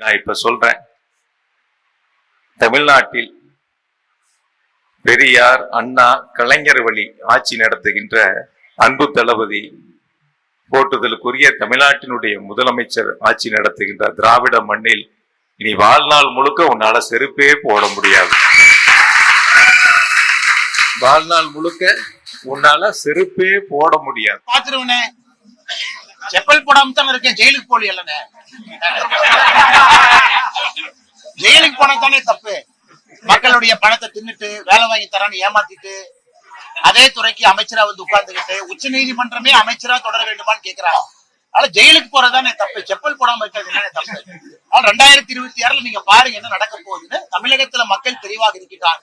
நான் இப்ப சொல்றேன். தமிழ்நாட்டில் பெரியார் அண்ணா கலைஞர் வழி ஆட்சி நடத்துகின்ற அன்பு தளபதி போட்டுதலுக்குரிய தமிழ்நாட்டினுடைய முதலமைச்சர் ஆட்சி நடத்துகின்ற திராவிட மண்ணில் இனி வாழ்நாள் முழுக்க உன்னால செருப்பே போட முடியாது. வாழ்நாள் முழுக்க உன்னால செருப்பே போட முடியாது. பாத்துருவனே. செப்பல் போடாம தானே இருக்கேன் ஜெயிலுக்கு போலி இல்லனே ஜெயிலுக்கு போனா தானே தப்பு. மக்களுடைய பணத்தை தின்னுட்டு வேலை வாங்கி தரான்னு ஏமாத்திட்டு அதே துறைக்கு அமைச்சரா வந்து உட்கார்ந்துகிட்டு உச்ச நீதிமன்றமே அமைச்சரா தொடர வேண்டுமான்னு கேக்குறாங்க. அதனால ஜெயிலுக்கு போறதுதானே தப்பு. செப்பல் போடாம இருக்கிறது என்னன்னு தப்பு? ஆனால் ரெண்டாயிரத்தி இருபத்தி ஆறுல நீங்க பாருங்க என்ன நடக்க போகுதுன்னு தமிழகத்துல மக்கள் தெளிவாக இருக்கிறாங்க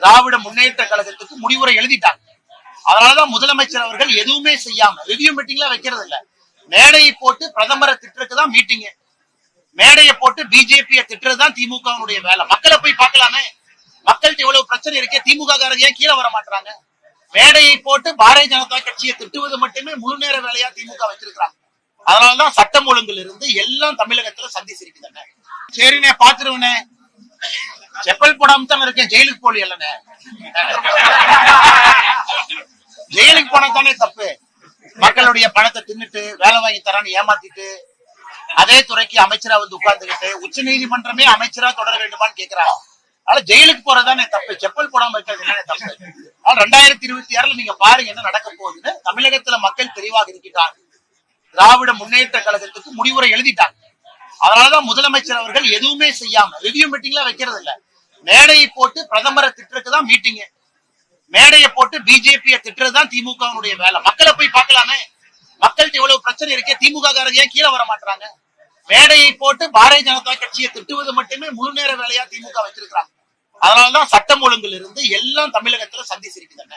திராவிட முன்னேற்ற கழகத்துக்கு முடிவுரை எழுதிட்டாங்க. அதனாலதான் முதலமைச்சர் அவர்கள் எதுவுமே செய்யாம ரிவ்யூ மீட்டிங்ல வைக்கிறது இல்லை மேடையை போட்டு பிரதமரை திட்டுறதுக்கு தான் மீட்டிங் மேடையை போட்டு பிஜேபியை திட்டுறது தான் திமுகவுடைய வேலை. மக்களை போய் பார்க்கலாமே. மக்கள்கிட்ட இவ்வளவு பிரச்சனை இருக்கே திமுக காரங்க ஏன் கீழே வர மாட்டாங்க மேடையை போட்டு பாரதிய ஜனதா கட்சியை திட்டுவது மட்டுமே முழு நேர வேலையா திமுக வச்சிருக்கிறாங்க. அதனாலதான் சட்டம் ஒழுங்குல இருந்து எல்லாம் தமிழகத்துல சந்தி சிரிக்குதுங்க சரிண்ணே பாத்துருவனே செப்பல் போடாம தானே இருக்கேன் ஜெயிலுக்கு போலி இல்லனே ஜெயிலுக்கு போனா தானே தப்பு. மக்களுடைய பணத்தை தின்னுட்டு வேலை வாங்கி தரான்னு ஏமாத்திட்டு அதே துறைக்கு அமைச்சரா வந்து உட்கார்ந்துகிட்டு உச்ச நீதிமன்றமே அமைச்சரா தொடர வேண்டுமான்னு கேக்குறாங்க. அதனால ஜெயிலுக்கு போறதுதானே தப்பு. செப்பல் போடாம இருக்கிறது என்னன்னு தப்பு? அதனால ரெண்டாயிரத்தி இருபத்தி ஆறுல நீங்க பாருங்க என்ன நடக்க போகுதுன்னு தமிழகத்துல மக்கள் தெளிவாக இருக்கிறாங்க திராவிட முன்னேற்ற கழகத்துக்கு முடிவுரை எழுதிட்டாங்க. அதனாலதான் முதலமைச்சர் அவர்கள் எதுவுமே செய்யாம ரிவ்யூ மீட்டிங்ல வைக்கிறது இல்ல மேடையை போட்டு பிரதமரை திட்டுறதுக்கு தான் மீட்டிங் மேடையை போட்டு பிஜேபியை திட்டுறதுதான் திமுகவுடைய வேலை. மக்களை போய் பார்க்கலாமே. மக்கள்கிட்ட இவ்வளவு பிரச்சனை இருக்கே திமுக காரங்க ஏன் கீழே வர மாட்டாங்க மேடையை போட்டு பாரதிய ஜனதா கட்சியை திட்டுவது மட்டுமே முழு நேர வேலையா திமுக வச்சிருக்காங்க அதனாலதான் சட்டம் ஒழுங்குல இருந்து எல்லாம் தமிழகத்துல சந்தி சிரிக்குதுங்க.